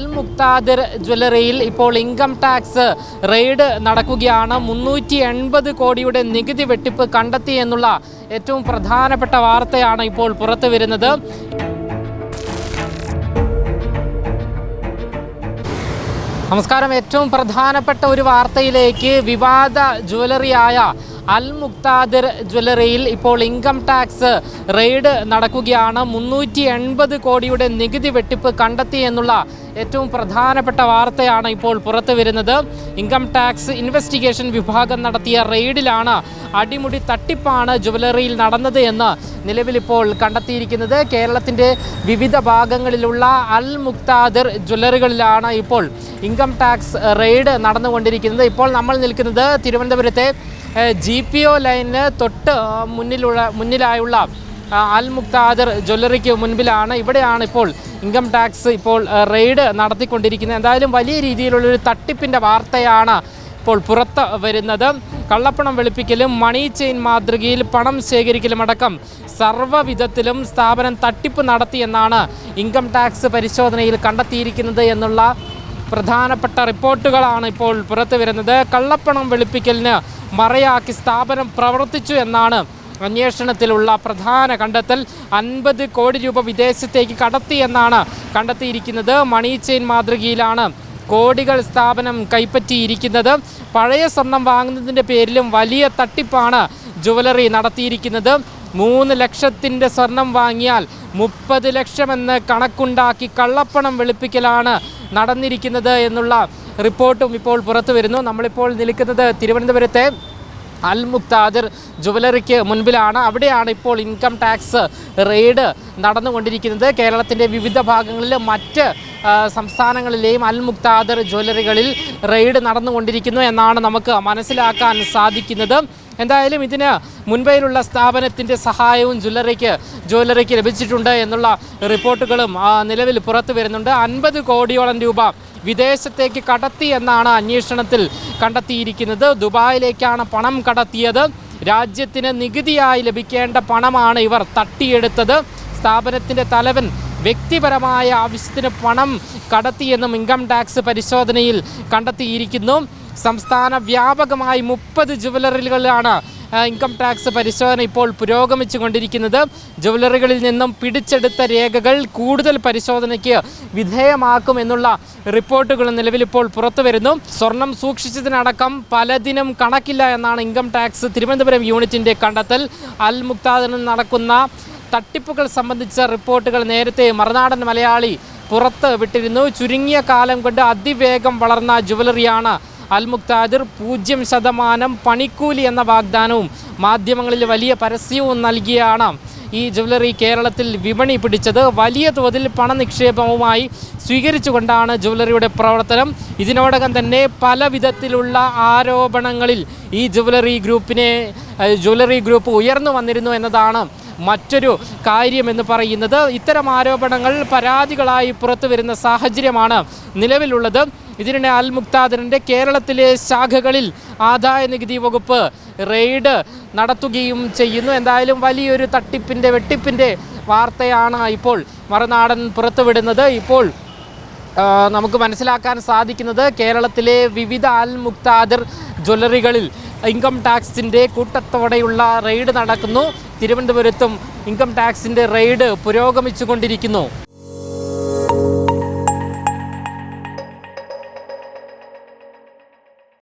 അൽ മുക്താദിർ ജ്വല്ലറിയിൽ ഇപ്പോൾ income tax raid നടക്കുകയാണ്. മുന്നൂറ്റി എൺപത് കോടിയുടെ നികുതി വെട്ടിപ്പ് കണ്ടെത്തി എന്നുള്ള ഏറ്റവും പ്രധാനപ്പെട്ട വാർത്തയാണ് ഇപ്പോൾ പുറത്തു വരുന്നത്. നമസ്കാരം. ഏറ്റവും പ്രധാനപ്പെട്ട ഒരു വാർത്തയിലേക്ക് വിവാദ ജ്വല്ലറിയായ അൽ മുക്താദിർ ജ്വല്ലറിയിൽ ഇപ്പോൾ ഇൻകം ടാക്സ് റെയ്ഡ് നടക്കുകയാണ്. മുന്നൂറ്റി എൺപത് കോടിയുടെ നികുതി വെട്ടിപ്പ് കണ്ടെത്തി എന്നുള്ള ഏറ്റവും പ്രധാനപ്പെട്ട വാർത്തയാണ് ഇപ്പോൾ പുറത്തു വരുന്നത്. ഇൻകം ടാക്സ് ഇൻവെസ്റ്റിഗേഷൻ വിഭാഗം നടത്തിയ റെയ്ഡിലാണ് അടിമുടി തട്ടിപ്പാണ് ജ്വല്ലറിയിൽ നടന്നത് എന്ന് നിലവിലിപ്പോൾ കണ്ടെത്തിയിരിക്കുന്നത്. കേരളത്തിന്റെ വിവിധ ഭാഗങ്ങളിലുള്ള അൽ മുക്താദിർ ജ്വല്ലറികളിലാണ് ഇപ്പോൾ ഇൻകം ടാക്സ് റെയ്ഡ് നടന്നുകൊണ്ടിരിക്കുന്നത്. ഇപ്പോൾ നമ്മൾ നിൽക്കുന്നത് തിരുവനന്തപുരത്തെ ജി പി ഒ ലൈനിന് തൊട്ട് മുന്നിലുള്ള മുന്നിലായുള്ള അൽ മുക്താദർ ജ്വല്ലറിക്ക് മുൻപിലാണ്. ഇവിടെയാണ് ഇപ്പോൾ ഇൻകം ടാക്സ് ഇപ്പോൾ റെയ്ഡ് നടത്തിക്കൊണ്ടിരിക്കുന്നത്. എന്തായാലും വലിയ രീതിയിലുള്ളൊരു തട്ടിപ്പിന്റെ വാർത്തയാണ് ഇപ്പോൾ പുറത്ത് വരുന്നത്. കള്ളപ്പണം വെളുപ്പിക്കലും മണി ചെയിൻ മാതൃകയിൽ പണം ശേഖരിക്കലും അടക്കം സർവവിധത്തിലും സ്ഥാപനം തട്ടിപ്പ് നടത്തിയെന്നാണ് ഇൻകം ടാക്സ് പരിശോധനയിൽ കണ്ടെത്തിയിരിക്കുന്നത് എന്നുള്ള പ്രധാനപ്പെട്ട റിപ്പോർട്ടുകളാണ് ഇപ്പോൾ പുറത്തു വരുന്നത്. കള്ളപ്പണം വെളുപ്പിക്കലിന് മറയാക്കി സ്ഥാപനം പ്രവർത്തിച്ചു എന്നാണ് അന്വേഷണത്തിലുള്ള പ്രധാന കണ്ടെത്തൽ. അൻപത് കോടി രൂപ വിദേശത്തേക്ക് കടത്തി എന്നാണ് കണ്ടെത്തിയിരിക്കുന്നത്. മണി ചെയിൻ മാതൃകയിലാണ് കോടികൾ സ്ഥാപനം കൈപ്പറ്റിയിരിക്കുന്നത്. പഴയ സ്വർണം വാങ്ങുന്നതിന്റെ പേരിലും വലിയ തട്ടിപ്പാണ് ജുവലറി നടത്തിയിരിക്കുന്നത്. മൂന്ന് ലക്ഷത്തിന്റെ സ്വർണം വാങ്ങിയാൽ മുപ്പത് ലക്ഷമെന്ന് കണക്കുണ്ടാക്കി കള്ളപ്പണം വെളുപ്പിക്കലാണ് നടന്നിരിക്കുന്നത് എന്നുള്ള റിപ്പോർട്ടും ഇപ്പോൾ പുറത്തു വരുന്നു. നമ്മളിപ്പോൾ നിൽക്കുന്നത് തിരുവനന്തപുരത്തെ അൽ മുക്താദിർ ജുവലറിക്ക് മുൻപിലാണ്. അവിടെയാണ് ഇപ്പോൾ ഇൻകം ടാക്സ് റെയ്ഡ് നടന്നുകൊണ്ടിരിക്കുന്നത്. കേരളത്തിന്റെ വിവിധ ഭാഗങ്ങളിൽ മറ്റ് സംസ്ഥാനങ്ങളിലെയും അൽ മുക്താദിർ ജ്വല്ലറികളിൽ റെയ്ഡ് നടന്നുകൊണ്ടിരിക്കുന്നു എന്നാണ് നമുക്ക് മനസ്സിലാക്കാൻ സാധിക്കുന്നത്. എന്തായാലും ഇതിന് മുൻപൈയിലുള്ള സ്ഥാപനത്തിന്റെ സഹായവും ജ്വല്ലറിക്ക് ജ്വല്ലറിക്ക് ലഭിച്ചിട്ടുണ്ട് എന്നുള്ള റിപ്പോർട്ടുകളും നിലവിൽ പുറത്തു വരുന്നുണ്ട്. അൻപത് കോടിയോളം രൂപ വിദേശത്തേക്ക് കടത്തി എന്നാണ് അന്വേഷണത്തിൽ കണ്ടെത്തിയിരിക്കുന്നത്. ദുബായിലേക്കാണ് പണം കടത്തിയത്. രാജ്യത്തിന് നികുതിയായി ലഭിക്കേണ്ട പണമാണ് ഇവർ തട്ടിയെടുത്തത്. സ്ഥാപനത്തിന്റെ തലവൻ വ്യക്തിപരമായ ആവശ്യത്തിന് പണം കടത്തിയെന്നും ഇൻകം ടാക്സ് പരിശോധനയിൽ കണ്ടെത്തിയിരിക്കുന്നു. സംസ്ഥാന വ്യാപകമായി മുപ്പത് ജുവലറികളിലാണ് ഇൻകം ടാക്സ് പരിശോധന ഇപ്പോൾ പുരോഗമിച്ചു കൊണ്ടിരിക്കുന്നത് ജുവലറികളിൽ നിന്നും പിടിച്ചെടുത്ത രേഖകൾ കൂടുതൽ പരിശോധനയ്ക്ക് വിധേയമാക്കും എന്നുള്ള റിപ്പോർട്ടുകൾ നിലവിലിപ്പോൾ പുറത്തു വരുന്നു. സ്വർണം സൂക്ഷിച്ചതിനടക്കം പലതിനും കണക്കില്ല എന്നാണ് ഇൻകം ടാക്സ് തിരുവനന്തപുരം യൂണിറ്റിന്റെ കണ്ടെത്തൽ. അൽ മുക്താദിന് നടക്കുന്ന തട്ടിപ്പുകൾ സംബന്ധിച്ച റിപ്പോർട്ടുകൾ നേരത്തെ മറുനാടൻ മലയാളി പുറത്ത് വിട്ടിരുന്നു. ചുരുങ്ങിയ കാലം കൊണ്ട് അതിവേഗം വളർന്ന ജുവലറിയാണ് അൽ മുക്താദിർ പൂജ്യം ശതമാനം പണിക്കൂലി എന്ന വാഗ്ദാനവും മാധ്യമങ്ങളിൽ വലിയ പരസ്യവും നൽകിയാണ്. ഈ ജുവലറി കേരളത്തിൽ വിപണി പിടിച്ചത് വലിയ തോതിൽ പണനിക്ഷേപവുമായി സ്വീകരിച്ചുകൊണ്ടാണ് ജുവലറിയുടെ പ്രവർത്തനം. ഇതിനോടകം തന്നെ പല വിധത്തിലുള്ള ആരോപണങ്ങളിൽ ഈ ജുവലറി ഗ്രൂപ്പിനെ ജ്വല്ലറി ഗ്രൂപ്പ് ഉയർന്നു വന്നിരുന്നു എന്നതാണ് മറ്റൊരു കാര്യമെന്ന് പറയുന്നത്. ഇത്തരം ആരോപണങ്ങൾ പരാതികളായി പുറത്തു വരുന്ന സാഹചര്യമാണ് നിലവിലുള്ളത്. ഇതിനിടെ അൽ മുക്താദറിന്റെ കേരളത്തിലെ ശാഖകളിൽ ആദായ നികുതി വകുപ്പ് റെയ്ഡ് നടത്തുകയും ചെയ്യുന്നു. എന്തായാലും വലിയൊരു തട്ടിപ്പിന്റെ വെട്ടിപ്പിന്റെ വാർത്തയാണ് ഇപ്പോൾ മറുനാടൻ പുറത്തുവിടുന്നത്. ഇപ്പോൾ നമുക്ക് മനസ്സിലാക്കാൻ സാധിക്കുന്നത് കേരളത്തിലെ വിവിധ അൽ മുക്താദിർ ജ്വല്ലറികളിൽ ഇൻകം ടാക്സിന്റെ കൂട്ടത്തോടെയുള്ള റെയ്ഡ് നടക്കുന്നു. തിരുവനന്തപുരത്തും ഇൻകം ടാക്സിന്റെ റെയ്ഡ് പുരോഗമിച്ചു കൊണ്ടിരിക്കുന്നു